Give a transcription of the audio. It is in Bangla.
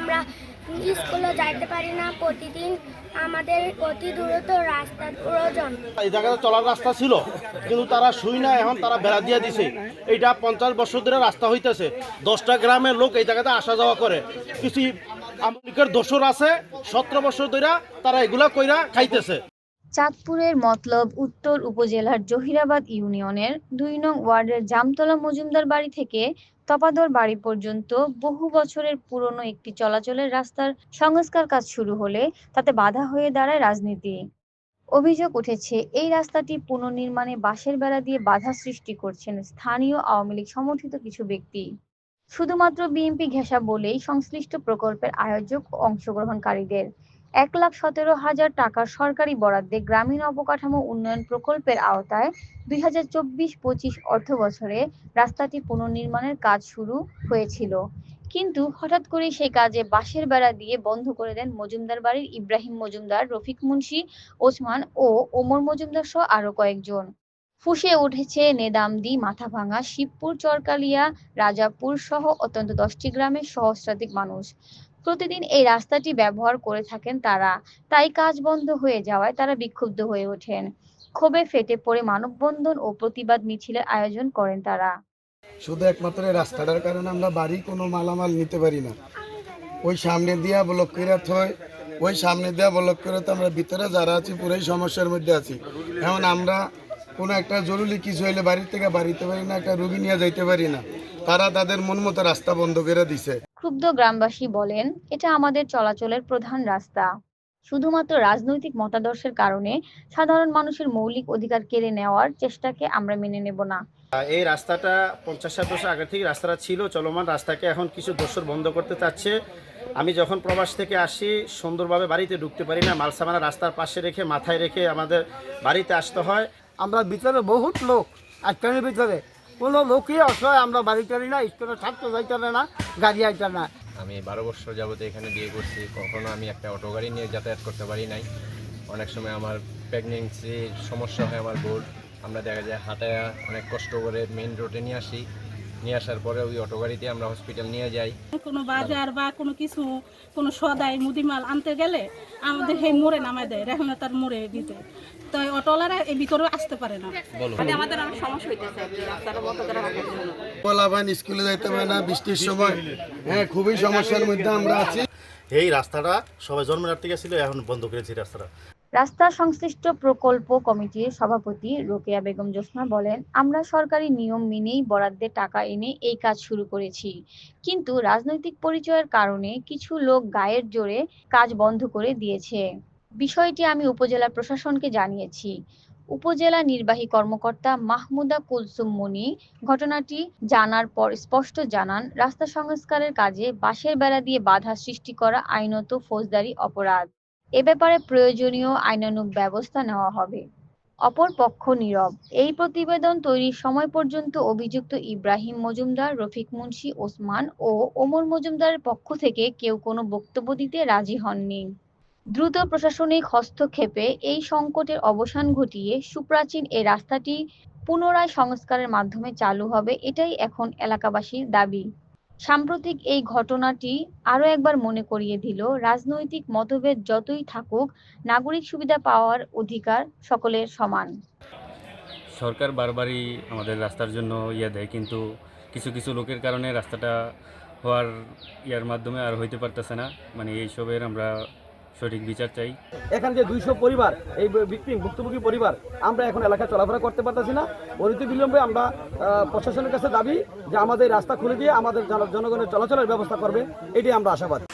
আমরা স্কুলে যাইতে পারি না প্রতিদিন। আমাদের অতি দূরত রাস্তার প্রয়োজন। এই জায়গাতে চলার রাস্তা ছিল, কিন্তু তারা শুই না এখন তারা বেড়া দিয়ে দিছে। এইটা পঞ্চাশ বছর ধরে রাস্তা হইতেছে। দশটা গ্রামের লোক এই জায়গাতে আসা যাওয়া করে। কিছু আমেরিকার দোসর আছে, সতেরো বছর ধরে তারা এগুলা কইরা খাইতেছে। চাঁদপুরের মতলব উত্তর উপজেলার জহিরাবাদ ইউনিয়নের দুই নং ওয়ার্ডের জামতলা মজুমদার বাড়ি থেকে তপাদর বাড়ি পর্যন্ত বহু বছরের পুরনো একটি চলাচলের রাস্তার সংস্কার কাজ শুরু হলে তাতে বাধা হয়ে দাঁড়ায় রাজনীতি। অভিযোগ উঠেছে, এই রাস্তাটি পুনর্নির্মাণে বাঁশের বেড়া দিয়ে বাধা সৃষ্টি করছেন স্থানীয় আওয়ামী লীগ সমর্থিত কিছু ব্যক্তি। শুধুমাত্র বিএনপি ঘেঁষা বলেই সংশ্লিষ্ট প্রকল্পের আয়োজক অংশগ্রহণকারীদের। এক লাখ সতেরো হাজার টাকার সরকারি বরাদ্দে গ্রামীণ অবকাঠামো উন্নয়ন প্রকল্পের আওতায় দুই হাজার চব্বিশ পঁচিশ অর্থ বছরে রাস্তাটি পুনর্নির্মাণের কাজ শুরু হয়েছিল। কিন্তু হঠাৎ করেই সেই কাজে বাঁশের বেড়া দিয়ে বন্ধ করে দেন মজুমদার বাড়ির ইব্রাহিম মজুমদার, রফিক মুন্সি, ওসমান ও ওমর মজুমদার সহ আরও কয়েকজন। ফুসে উঠেছে নেদামদি, মাথাভাঙা, শিবপুর, চরকালিয়া, রাজাপুর সহ অত্যন্ত দশটি গ্রামের সহস্রাধিক মানুষ। প্রতিদিন এই রাস্তাটি ব্যবহার করে থাকেন তারা। তাই কাজ বন্ধ হয়ে যাওয়ায় তারা বিক্ষুব্ধ হয়ে ওঠেন। ক্ষোভে ফেটে পড়ে মানববন্ধন ও প্রতিবাদ মিছিলের আয়োজন করেন তারা। শুধু একমাত্র রাস্তাটার কারণে আমরা বাড়ি কোনো মালামাল নিতে পারি না। ওই সামনে দিয়া ব্লক করে থয় ওই সামনে দিয়া ব্লক করে তো আমরা ভিতরে যারা আছি পুরোই সমস্যার মধ্যে আছি। এখন আমরা কোনো একটা জরুরি কিছু হইলে বাড়ির থেকে বাড়িতে পারি না, একটা রুগী নিয়ে যাইতে পারি না। তারা তাদের মন মতো রাস্তা বন্ধ করে দিছে। ক্ষুব্ধ গ্রামবাসী বলেন এটা আমাদের চলাচলের প্রধান রাস্তা। শুধুমাত্র রাজনৈতিক মতাদর্শের কারণে সাধারণ মানুষের মৌলিক অধিকার কেড়ে নেওয়ার চেষ্টাকে আমরা মেনে নেব না। এই রাস্তাটা পঞ্চাশ ষাট বছর আগে থেকে রাস্তাটা ছিল চলমান রাস্তাকে এখন কিছু দোসর বন্ধ করতে চাচ্ছে। আমি যখন প্রবাস থেকে আসি সুন্দরভাবে বাড়িতে ঢুকতে পারি না। মালসামানা রাস্তার পাশে রেখে মাথায় রেখে আমাদের বাড়িতে আসতে হয়। আমরা ভিতরে বহুত লোক আটকানের ভিতরে। কোনো লোকই অসহায়, আমরা বাড়ি চলি না, স্কুলে ছাত্র যাইতে না, গাড়ি আইতে না। আমি বারো বছর যাবত এখানে বিয়ে করছি, কখনো আমি একটা অটো গাড়ি নিয়ে যাতায়াত করতে পারি নাই। অনেক সময় আমার প্রেগনেন্সির সমস্যা হয়, আমার বোর্ড আমরা দেখা যায় হাঁটায় অনেক কষ্ট করে মেন রোডে নিয়ে আসি। নিয়ে আসার পরে ওই অটো গাড়িতে আমরা হসপিটাল নিয়ে যাই। কোনো বাজার বা কোনো কিছু কোনো সদাই মুদিমাল আনতে গেলে আমাদের সেই মোড়ে নামায় দেয় রেখনা তার মোড়ে দিতে তো এই অটোওয়ালারা এই ভিতরে আসতে পারে না। আমাদের সমস্যা বলা পোলাবান স্কুলে যাইতে পারে না বৃষ্টির সময়। হ্যাঁ খুবই সমস্যার মধ্যে আমরা আছি। এই রাস্তাটা সবাই জন্মের থেকে ছিল এখন বন্ধ করেছি রাস্তাটা। রাস্তা সংশ্লিষ্ট প্রকল্প কমিটির সভাপতি রোকেয়া বেগম জোসনা বলেন, আমরা সরকারি নিয়ম মেনেই বরাদ্দে টাকা এনে এই কাজ শুরু করেছি। কিন্তু রাজনৈতিক পরিচয়ের কারণে কিছু লোক গায়ের জোরে কাজ বন্ধ করে দিয়েছে। বিষয়টি আমি উপজেলা প্রশাসনকে জানিয়েছি। উপজেলা নির্বাহী কর্মকর্তা মাহমুদা কুলসুম মনি ঘটনাটি জানার পর স্পষ্ট জানান, রাস্তা সংস্কারের কাজে বাঁশের বেড়া দিয়ে বাধা সৃষ্টি করা আইনত ফৌজদারি অপরাধ। এ ব্যাপারে প্রয়োজনীয় আইনানুগ ব্যবস্থা নেওয়া হবে। অপর পক্ষ নীরব। এই প্রতিবেদন তৈরির সময় পর্যন্ত অভিযুক্ত ইব্রাহিম মজুমদার, রফিক মুন্সি, ওসমান ও ওমর মজুমদারের পক্ষ থেকে কেউ কোনো বক্তব্য দিতে রাজি হননি। দ্রুত প্রশাসনিক হস্তক্ষেপে এই সংকটের অবসান ঘটিয়ে সুপ্রাচীন এই রাস্তাটি পুনরায় সংস্কারের মাধ্যমে চালু হবে, এটাই এখন এলাকাবাসীর দাবি। সাম্প্রতিক এই ঘটনাটি আরও একবার মনে করিয়ে দিল, রাজনৈতিক মতভেদ যতই থাকুক, নাগরিক সুবিধা পাওয়ার অধিকার সকলের সমান। সরকার বারবারই আমাদের রাস্তার জন্য ইয়ে দেয়, কিন্তু কিছু কিছু লোকের কারণে রাস্তাটা হওয়ার ইয়ার মাধ্যমে আর হইতে পারতেছে না। মানে এইসবের আমরা সঠিক বিচার চাই। এখানে যে দুইশো পরিবার, এই ভিকটিম ভুক্তভোগী পরিবার, আমরা এখন এলাকায় চলাফেরা করতে পারতেছি না। অনতি বিলম্বে আমরা প্রশাসনের কাছে দাবি যে আমাদের রাস্তা খুলে দিয়ে আমাদের জনগণের চলাচলের ব্যবস্থা করবে এটি আমরা আশাবাদী।